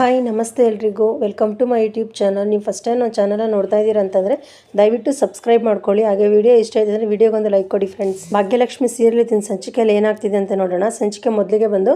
Hi ನಮಸ್ತೆ ಎಲ್ರಿಗೂ. Welcome to my YouTube channel ನೀವು ಫಸ್ಟ್ ಟೈಮ್ ನಾವು ಚಾನಲ್ ನೋಡ್ತಾ ಇದ್ದೀರಾ ಅಂತಂದರೆ ದಯವಿಟ್ಟು ಸಬ್ಸ್ಕ್ರೈಬ್ ಮಾಡ್ಕೊಳ್ಳಿ. ಹಾಗೆ ವಿಡಿಯೋ ಇಷ್ಟ ಆಯಿತು ಅಂದರೆ ವಿಡಿಯೋಗೊಂದು ಲೈಕ್ ಕೊಡಿ ಫ್ರೆಂಡ್ಸ್ ಭಾಗ್ಯಲಕ್ಷ್ಮಿ ಸೀರಿಯಲ್ ತಿನ್ನು ಸಂಚಿಕೆಯಲ್ಲಿ ಏನಾಗ್ತಿದೆ ಅಂತ ನೋಡೋಣ. ಸಂಚಿಕೆ ಮೊದಲಿಗೆ ಬಂದು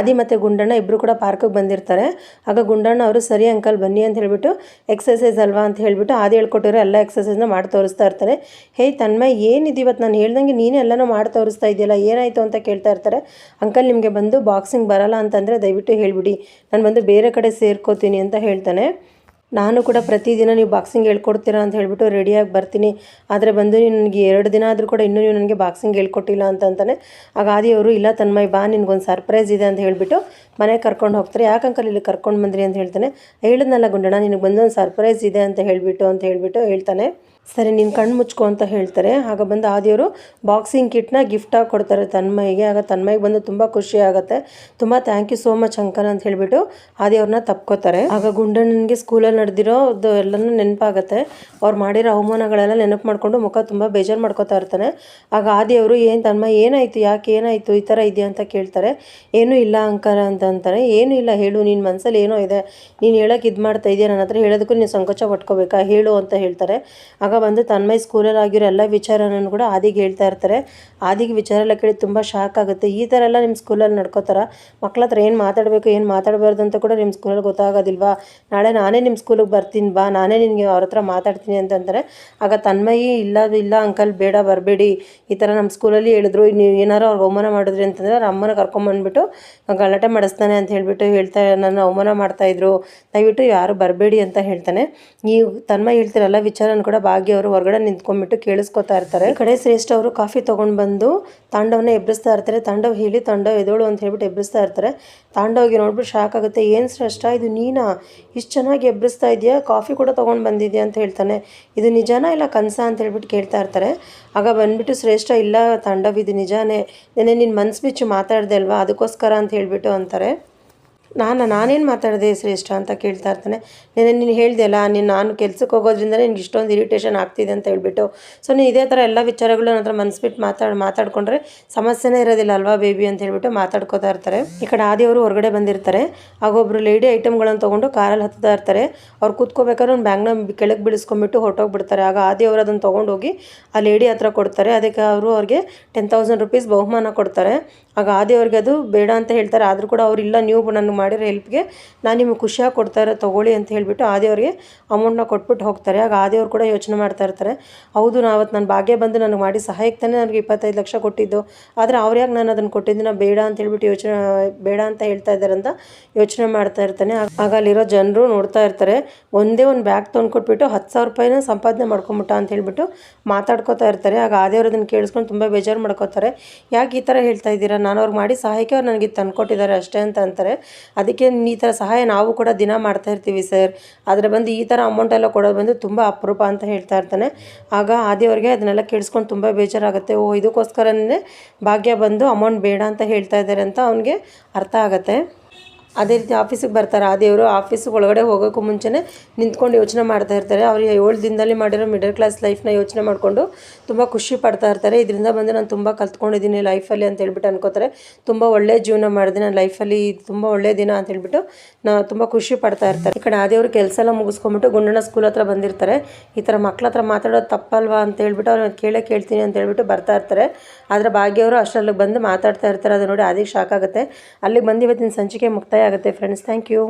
ಆದಿ ಮತ್ತು ಗುಂಡಣ್ಣ ಇಬ್ಬರು ಕೂಡ ಪಾರ್ಕಿಗೆ ಬಂದಿರ್ತಾರೆ. ಆಗ ಗುಂಡಣ್ಣ ಅವರು, ಸರಿ ಅಂಕಲ್ ಬನ್ನಿ ಅಂತ ಹೇಳ್ಬಿಟ್ಟು ಎಕ್ಸಸೈಸ್ ಅಲ್ವಾ ಅಂತ ಹೇಳ್ಬಿಟ್ಟು ಆದಿ ಹೇಳ್ಕೊಟ್ಟಿರೋ ಎಲ್ಲ ಎಕ್ಸಸೈಸ್ನ ಮಾಡಿ ತೋರಿಸ್ತಾ ಇರ್ತಾರೆ. ಹೇ, ತನ್ಮಯ್, ಏನಿದೆ ಇವತ್ತು ನಾನು ಹೇಳ್ದಂಗೆ ನೀನೇ ಎಲ್ಲನೂ ಮಾಡಿ ತೋರಿಸ್ತಾ ಇದೆಯಲ್ಲ ಏನಾಯಿತು? ಅಂತ ಕೇಳ್ತಾ ಇರ್ತಾರೆ. ಅಂಕಲ್ ನಿಮಗೆ ಬಂದು ಬಾಕ್ಸಿಂಗ್ ಬರಲ್ಲ ಅಂತಂದರೆ ದಯವಿಟ್ಟು ಹೇಳಿಬಿಡಿ. ನಾನು ಬಂದು ಬೇರೆ ಕಡೆ ಸೇರ್ಕೋತೀನಿ ಅಂತ ಹೇಳ್ತಾನೆ. ನಾನು ಕೂಡ ಪ್ರತಿದಿನ ನೀವು ಬಾಕ್ಸಿಂಗ್ ಹೇಳ್ಕೊಡ್ತೀರಾ ಅಂತ ಹೇಳಿಬಿಟ್ಟು ರೆಡಿಯಾಗಿ ಬರ್ತೀನಿ. ಆದರೆ ಬಂದು ನೀವು ನನಗೆ ಎರಡು ದಿನ ಆದರೂ ಕೂಡ ಇನ್ನೂ ನೀವು ನನಗೆ ಬಾಕ್ಸಿಂಗ್ ಹೇಳ್ಕೊಟ್ಟಿಲ್ಲ ಅಂತ ಅಂತಾನೆ. ಆಗ ಆದಿಯವರು, ಇಲ್ಲ ತನ್ಮಯ್, ಬಾ, ನಿನಗೊಂದು ಸರ್ಪ್ರೈಸ್ ಇದೆ ಅಂತ ಹೇಳ್ಬಿಟ್ಟು ಮನೆಗೆ ಕರ್ಕೊಂಡು ಹೋಗ್ತಾರೆ. ಯಾಕೆ ಅಂಕಲ್ ಇಲ್ಲಿ ಕರ್ಕೊಂಡು ಬಂದ್ರಿ ಅಂತ ಹೇಳ್ತಾನೆ. ಹೇಳಿದ್ನಲ್ಲ ಗುಂಡಣ್ಣ, ನಿನಗೆ ಬಂದೊಂದು ಸರ್ಪ್ರೈಸ್ ಇದೆ ಅಂತ ಹೇಳಿಬಿಟ್ಟು ಅಂತ ಹೇಳಿಬಿಟ್ಟು ಹೇಳ್ತಾನೆ. ಸರಿ, ನೀನು ಕಣ್ಣು ಮುಚ್ಕೊ ಅಂತ ಹೇಳ್ತಾರೆ. ಆಗ ಬಂದು ಆದಿಯವರು ಬಾಕ್ಸಿಂಗ್ ಕಿಟ್ನ ಗಿಫ್ಟಾಗಿ ಕೊಡ್ತಾರೆ ತನ್ಮಯಿಗೆ. ಆಗ ತನ್ಮಯಿಗೆ ಬಂದು ತುಂಬ ಖುಷಿ ಆಗುತ್ತೆ. ತುಂಬ thank you so much uncle ಅಂತ ಹೇಳಿಬಿಟ್ಟು ಆದಿಯವ್ರನ್ನ ತಪ್ಕೋತಾರೆ. ಆಗ ಗುಂಡಣ್ಣನಿಗೆ ಸ್ಕೂಲಲ್ಲಿ ನಡೆದಿರೋದು ಎಲ್ಲನೂ ನೆನಪಾಗುತ್ತೆ. ಅವ್ರು ಮಾಡಿರೋ ಅವಮಾನಗಳೆಲ್ಲ ನೆನಪು ಮಾಡಿಕೊಂಡು ಮುಖ ತುಂಬ ಬೇಜಾರು ಮಾಡ್ಕೋತಾ ಇರ್ತಾನೆ. ಆಗ ಆದಿಯವರು, ಏನು ತನ್ಮಯ, ಏನಾಯಿತು? ಯಾಕೆ ಏನಾಯಿತು? ಈ ಥರ ಇದೆಯಾ ಅಂತ ಕೇಳ್ತಾರೆ. ಏನೂ ಇಲ್ಲ ಅಂಕಲ್ ಅಂತ ಅಂತಾರೆ ಏನೂ ಇಲ್ಲ, ಹೇಳು ನಿನ್ನ ಮನಸ್ಸಲ್ಲಿ ಏನೋ ಇದೆ, ನೀನು ಹೇಳೋಕೆ ಇದು ಮಾಡ್ತಾ ಇದೆಯಾ ನನ್ನ ಹತ್ರ ಹೇಳೋದಕ್ಕೂ ನೀನು ಸಂಕೋಚ ಪಟ್ಕೋಬೇಕಾ, ಹೇಳು ಅಂತ ಹೇಳ್ತಾರೆ. ಆಗ ಬಂದು ತನ್ಮಯ್ ಸ್ಕೂಲಲ್ಲಿ ಆಗಿರೋ ಎಲ್ಲ ವಿಚಾರನೂ ಕೂಡ ಆದಿಗೆ ಹೇಳ್ತಾ ಇರ್ತಾರೆ. ಆದಿಗೆ ವಿಚಾರ ಎಲ್ಲ ಕೇಳಿ ತುಂಬ ಶಾಕ್ ಆಗುತ್ತೆ. ಈ ಥರ ಎಲ್ಲ ನಿಮ್ಮ ಸ್ಕೂಲಲ್ಲಿ ನಡ್ಕೋತಾರ? ಮಕ್ಳ ಹತ್ರ ಏನು ಮಾತಾಡಬೇಕು, ಏನು ಮಾತಾಡಬಾರ್ದು ಅಂತ ಕೂಡ ನಿಮ್ಮ ಸ್ಕೂಲಲ್ಲಿ ಗೊತ್ತಾಗೋದಿಲ್ವಾ? ನಾಳೆ ನಾನೇ ನಿಮ್ಮ ಸ್ಕೂಲಿಗೆ ಬರ್ತೀನಿ, ಬಾ, ನಾನೇ ನಿನಗೆ ಅವ್ರ ಹತ್ರ ಮಾತಾಡ್ತೀನಿ ಅಂತಂದರೆ ಆಗ ತನ್ಮಯಿ, ಇಲ್ಲ ಇಲ್ಲ, ಅಂಕಲ್, ಬೇಡ, ಬರಬೇಡಿ. ಈ ಥರ ನಮ್ಮ ಸ್ಕೂಲಲ್ಲಿ ಹೇಳಿದ್ರು, ನೀವು ಏನಾರು ಅವ್ರಿಗೆ ಅವಮಾನ ಮಾಡಿದ್ರಿ ಅಂತಂದರೆ ಅವ್ರ ಅಮ್ಮನ ಕರ್ಕೊಂಬಂದ್ಬಿಟ್ಟು ಗಲಾಟೆ ಮಾಡಿಸ್ತಾನೆ ಅಂತ ಹೇಳಿಬಿಟ್ಟು ಹೇಳ್ತಾ ನನ್ನ ಅವಮಾನ ಮಾಡ್ತಾಯಿದ್ರು ದಯವಿಟ್ಟು ಯಾರು ಬರಬೇಡಿ ಅಂತ ಹೇಳ್ತಾನೆ. ನೀವು ತನ್ಮ ಹೇಳ್ತಿರಲ್ಲ, ವಿಚಾರನ ಕೂಡ ಭಾಗ್ಯ ಅವರು ಹೊರಗಡೆ ನಿಂತ್ಕೊಂಡ್ಬಿಟ್ಟು ಕೇಳಿಸ್ಕೊತಾ ಇರ್ತಾರೆ. ಕಡೆ ಶ್ರೇಷ್ಠ ಅವರು ಕಾಫಿ ತೊಗೊಂಡು ಬಂದು ತಾಂಡವನ್ನ ಎಬ್ಬಿಸ್ತಾ ಇರ್ತಾರೆ. ತಾಂಡವ್ ಹೇಳಿ ತಾಂಡವ್ ಎದೋಳು ಅಂತ ಹೇಳ್ಬಿಟ್ಟು ಎಬ್ಬಿಸ್ತಾ ಇರ್ತಾರೆ. ತಾಂಡವ್ಗೆ ನೋಡ್ಬಿಟ್ಟು ಶಾಕ್ ಆಗುತ್ತೆ. ಏನು ಶ್ರೇಷ್ಠ ಇದು ನೀನಾ? ಇಷ್ಟು ಚೆನ್ನಾಗಿ ಎಬ್ಬಿಸ್ತಾ ಇದೆಯಾ? ಕಾಫಿ ಕೂಡ ತೊಗೊಂಡು ಬಂದಿದ್ಯಾ ಅಂತ ಹೇಳ್ತಾನೆ. ಇದು ನಿಜಾನಾ ಇಲ್ಲ ಕನಸ ಅಂತ ಹೇಳ್ಬಿಟ್ಟು ಕೇಳ್ತಾ ಇರ್ತಾರೆ. ಆಗ ಬಂದ್ಬಿಟ್ಟು ಶ್ರೇಷ್ಠ, ಇಲ್ಲ ತಾಂಡವ್, ಇದು ನಿಜಾನೇ. ನೆನೆ ನಿನ್ನ ಮನ್ಸು ಬಿಚ್ಚು ಮಾತಾಡ್ದೆ ಅಲ್ವಾ? ಅದಕ್ಕೋಸ್ಕರ ಅಂತ ಹೇಳ್ಬಿಟ್ಟು ಅಂತಾರೆ. ನಾನು, ನಾನೇನು ಮಾತಾಡಿದೆ ಶ್ರೇಷ್ಠ ಅಂತ ಕೇಳ್ತಾ ಇರ್ತಾನೆ. ನೆನೆ, ನೀನು ಹೇಳ್ದೆಲ್ಲ ನೀನು ನಾನು ಕೆಲ್ಸಕ್ಕೆ ಹೋಗೋದ್ರಿಂದ ನಿನ್ಗೆ ಇಷ್ಟೊಂದು ಇರಿಟೇಷನ್ ಆಗ್ತಿದೆ ಅಂತ ಹೇಳ್ಬಿಟ್ಟು. ಸೊ ನೀನು ಇದೇ ಥರ ಎಲ್ಲ ವಿಚಾರಗಳು ನನ್ನ ಹತ್ರ ಮನಸ್ಬಿಟ್ಟು ಮಾತಾಡಿ, ಮಾತಾಡ್ಕೊಂಡ್ರೆ ಸಮಸ್ಯೆನೇ ಇರೋದಿಲ್ಲ ಅಲ್ವಾ ಬೇಬಿ ಅಂತ ಹೇಳ್ಬಿಟ್ಟು ಮಾತಾಡ್ಕೋತಾ ಇರ್ತಾರೆ. ಈ ಕಡೆ ಆದಿಯವರು ಹೊರಗಡೆ ಬಂದಿರ್ತಾರೆ. ಆಗ ಒಬ್ಬರು ಲೇಡಿ ಐಟಮ್ಗಳನ್ನು ತೊಗೊಂಡು ಕಾರಲ್ಲಿ ಹತ್ತಾ ಇರ್ತಾರೆ. ಅವ್ರು ಕೂತ್ಕೋಬೇಕಾದ್ರೆ ಒಂದು ಬ್ಯಾಗ್ನ ಕೆಳಗೆ ಬಿಡಿಸ್ಕೊಂಬಿಟ್ಟು ಹೊರಟೋಗ್ಬಿಡ್ತಾರೆ ಆಗ ಆದಿಯವರು ಅದನ್ನು ತೊಗೊಂಡೋಗಿ ಆ ಲೇಡಿ ಹತ್ರ ಕೊಡ್ತಾರೆ. ಅದಕ್ಕೆ ಅವರು ಅವ್ರಿಗೆ ಟೆನ್ ತೌಸಂಡ್ ರುಪೀಸ್ ಬಹುಮಾನ ಕೊಡ್ತಾರೆ. ಆಗ ಆದಿಯವ್ರಿಗೆ ಅದು ಬೇಡ ಅಂತ ಹೇಳ್ತಾರೆ. ಆದರೂ ಕೂಡ ಅವ್ರು ಇಲ್ಲ ನೀವು ನನಗೆ ಮಾಡಿರೋ ಹೆಲ್ಪ್ಗೆ ನಾನು ನಿಮಗೆ ಖುಷಿಯಾಗಿ ಕೊಡ್ತಾರೆ ತೊಗೊಳ್ಳಿ ಅಂತ ಹೇಳಿಬಿಟ್ಟು ಆದಿಯವ್ರಿಗೆ ಅಮೌಂಟ್ನ ಕೊಟ್ಬಿಟ್ಟು ಹೋಗ್ತಾರೆ. ಆಗ ಆದಿಯವ್ರು ಕೂಡ ಯೋಚನೆ ಮಾಡ್ತಾ ಇರ್ತಾರೆ. ಹೌದು ನಾ ಅವತ್ತು ನಾನು ಭಾಗ್ಯ ಬಂದು ನನಗೆ ಮಾಡಿ ಸಹಾಯಕ್ಕೆ ತಾನೇ ನನಗೆ ಇಪ್ಪತ್ತೈದು ಲಕ್ಷ ಕೊಟ್ಟಿದ್ದು. ಆದರೆ ಅವ್ರು ಯಾಕೆ ನಾನು ಅದನ್ನು ಕೊಟ್ಟಿದ್ದಿನ ಬೇಡ ಅಂತ ಹೇಳ್ಬಿಟ್ಟು ಯೋಚನೆ, ಬೇಡ ಅಂತ ಹೇಳ್ತಾ ಇದ್ದಾರೆ ಅಂತ ಯೋಚನೆ ಮಾಡ್ತಾ ಇರ್ತಾನೆ. ಆಗ ಅಲ್ಲಿರೋ ಜನರು ನೋಡ್ತಾ ಇರ್ತಾರೆ. ಒಂದೇ ಒಂದು ಬ್ಯಾಗ್ ತೊಗೊಂಡು ಕೊಟ್ಬಿಟ್ಟು ಹತ್ತು ಸಾವಿರ ರೂಪಾಯಿನ ಸಂಪಾದನೆ ಮಾಡ್ಕೊಂಬಿಟ್ಟ ಅಂತ ಹೇಳ್ಬಿಟ್ಟು ಮಾತಾಡ್ಕೋತಾ ಇರ್ತಾರೆ. ಆಗ ಆದಿಯವ್ರು ಅದನ್ನು ಕೇಳಿಸ್ಕೊಂಡು ತುಂಬ ಬೇಜಾರು ಮಾಡ್ಕೋತಾರೆ. ಯಾಕೆ ಈ ಥರ ಹೇಳ್ತಾ ಇದ್ದೀರಾ? ನಾನು ಅವ್ರಿಗೆ ಮಾಡಿ ಸಹಾಯಕ್ಕೆ ಅವ್ರು ನನಗೆ ತಂದ್ಕೊಟ್ಟಿದ್ದಾರೆ ಅಷ್ಟೇ ಅಂತ ಅಂತಾರೆ. ಅದಕ್ಕೆ ಈ ಥರ ಸಹಾಯ ನಾವು ಕೂಡ ದಿನ ಮಾಡ್ತಾ ಇರ್ತೀವಿ ಸರ್. ಆದರೆ ಬಂದು ಈ ಥರ ಅಮೌಂಟ್ ಎಲ್ಲ ಕೊಡೋದು ಬಂದು ತುಂಬ ಅಪರೂಪ ಅಂತ ಹೇಳ್ತಾ ಇರ್ತಾನೆ. ಆಗ ಆದಿಯವ್ರಿಗೆ ಅದನ್ನೆಲ್ಲ ಕೇಳಿಸ್ಕೊಂಡು ತುಂಬ ಬೇಜಾರಾಗುತ್ತೆ. ಓ, ಇದಕ್ಕೋಸ್ಕರನೇ ಭಾಗ್ಯ ಬಂದು ಅಮೌಂಟ್ ಬೇಡ ಅಂತ ಹೇಳ್ತಾ ಇದ್ದಾರೆ ಅಂತ ಅವನಿಗೆ ಅರ್ಥ ಆಗುತ್ತೆ. ಅದೇ ರೀತಿ ಆಫೀಸಿಗೆ ಬರ್ತಾರೆ. ಆ ದೇವರು ಆಫೀಸಿಗೆ ಒಳಗಡೆ ಹೋಗೋಕ್ಕೂ ಮುಂಚೆನೇ ನಿಂತ್ಕೊಂಡು ಯೋಚನೆ ಮಾಡ್ತಾ ಇರ್ತಾರೆ. ಅವ್ರಿಗೆ ಏಳು ದಿನದಲ್ಲಿ ಮಾಡಿರೋ ಮಿಡಲ್ ಕ್ಲಾಸ್ ಲೈಫ್ನ ಯೋಚನೆ ಮಾಡಿಕೊಂಡು ತುಂಬ ಖುಷಿ ಪಡ್ತಾ ಇರ್ತಾರೆ. ಇದರಿಂದ ಬಂದು ನಾನು ತುಂಬ ಕಲ್ತ್ಕೊಂಡಿದ್ದೀನಿ ಲೈಫಲ್ಲಿ ಅಂತ ಹೇಳ್ಬಿಟ್ಟು ಅನ್ಕೋತಾರೆ. ತುಂಬ ಒಳ್ಳೆ ಜೀವನ ಮಾಡಿದೆ ನಾನು ಲೈಫಲ್ಲಿ ತುಂಬ ಒಳ್ಳೆ ದಿನ ಅಂತ ಹೇಳ್ಬಿಟ್ಟು ನಾ ತುಂಬ ಖುಷಿ ಪಡ್ತಾ ಇರ್ತಾರೆ. ಈ ಕಡೆ ಆದೇವ್ರು ಕೆಲಸ ಎಲ್ಲ ಮುಗಿಸ್ಕೊಂಬಿಟ್ಟು ಗುಂಡಣ್ಣ ಸ್ಕೂಲ್ ಹತ್ರ ಬಂದಿರ್ತಾರೆ. ಈ ಥರ ಮಕ್ಳ ಹತ್ರ ಮಾತಾಡೋದು ತಪ್ಪಲ್ವಾ ಅಂತ ಹೇಳ್ಬಿಟ್ಟು ಅವ್ರು ಕೇಳೇ ಕೇಳ್ತೀನಿ ಅಂತ ಹೇಳ್ಬಿಟ್ಟು ಬರ್ತಾ ಇರ್ತಾರೆ. ಆದರೆ ಭಾಗ್ಯವರು ಅಷ್ಟರಲ್ಲಿ ಬಂದು ಮಾತಾಡ್ತಾ ಇರ್ತಾರೆ. ಅದನ್ನ ನೋಡಿ ಅದಕ್ಕೆ ಶಾಕ್ ಆಗುತ್ತೆ. ಅಲ್ಲಿಗೆ ಬಂದು ಇವತ್ತಿನ ಸಂಚಿಕೆ ಮುಕ್ತಾಯ ಆಗುತ್ತೆ ಫ್ರೆಂಡ್ಸ್. Thank you.